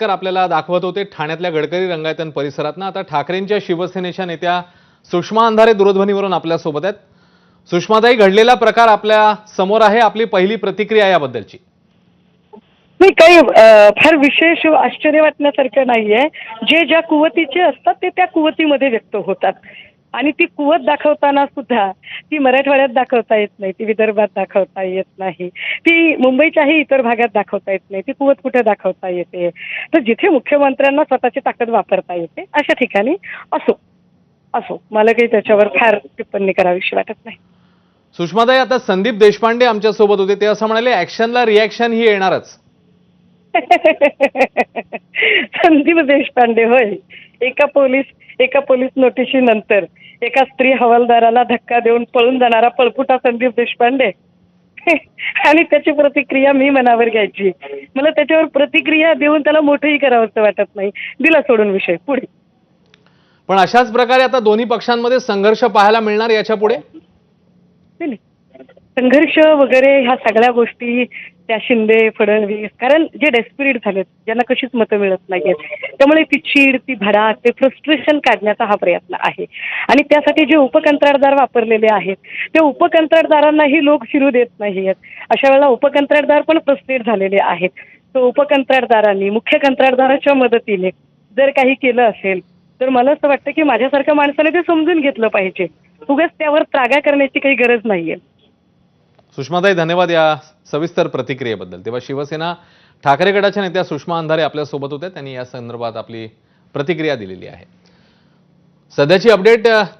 कर आपल्याला दाखवत होते. ठाण्यातल्या गडकरी रंगायतन परिसरातनं आता ठाकरेंच्या शिवसेनेच्या नेत्या सुषमा अंधारे दूरध्वनीवरून आपल्यासोबत आहेत. सुषमाताई घडलेला प्रकार आपल्यासमोर आहे. आपली पहिली प्रतिक्रिया याबद्दलची. नाही काही फार विशेष आश्चर्य वाटण्यासारखं नाहीये. जे ज्या कुवतीचे असतात ते त्या कुवतीमध्ये व्यक्त होतात. आणि ती कुवत दाखवताना सुद्धा ती मराठवाड्यात दाखवता येत नाही ती विदर्भात दाखवता येत नाही ती मुंबईच्याही इतर भागात दाखवता येत नाही ती कुवत कुठे दाखवता येते. तर जिथे मुख्यमंत्र्यांना स्वतःची ताकद वापरता येते अशा ठिकाणी असो असो. मला काही त्याच्यावर फार टिप्पणी करावीशी वाटत नाही. सुषमाताई आता संदीप देशपांडे आमच्यासोबत होते ते असं म्हणाले ऍक्शनला रिॲक्शन ही येणारच. संदीप देशपांडे होय. एका पोलीस एका पोलीस नोटिशीनंतर एका स्त्री हवालदाराला धक्का देऊन पळून जाणारा पळपुटा संदीप देशपांडे. आणि त्याची प्रतिक्रिया मी मनावर घ्यायची. मला त्याच्यावर प्रतिक्रिया देऊन त्याला मोठंही करावंसं वाटत नाही. दिला सोडून विषय. पुढे. पण अशाच प्रकारे आता दोन्ही पक्षांमध्ये संघर्ष पाहायला मिळणार याच्यापुढे. संघर्ष वगैरे ह्या सगळ्या गोष्टी त्या शिंदे फडणवीस कारण जे डेस्पिरेट झालेत ज्यांना कशीच मतं मिळत नाहीयेत त्यामुळे ती चीड ती भडाक ते फ्रस्ट्रेशन काढण्याचा हा प्रयत्न आहे. आणि त्यासाठी जे उपकंत्राटदार वापरलेले आहेत त्या उपकंत्राटदारांनाही लोक शिरू देत नाहीयेत. अशा वेळेला उपकंत्राटदार पण फ्रस्ट्रेट झालेले आहेत. तर उपकंत्राटदारांनी मुख्य कंत्राटदाराच्या मदतीने जर काही केलं असेल तर मला असं वाटतं की माझ्यासारख्या माणसाने ते समजून घेतलं पाहिजे. उगाच त्यावर त्रागा करण्याची काही गरज नाहीये. सुषमाताई धन्यवाद या सविस्तर प्रतिक्रियेबद्दल. तेव्हा शिवसेना ठाकरे गटाच्या नेत्या सुषमा अंधारे आपल्यासोबत होत्या. त्यांनी या संदर्भात आपली प्रतिक्रिया दिलेली आहे. सध्याची अपडेट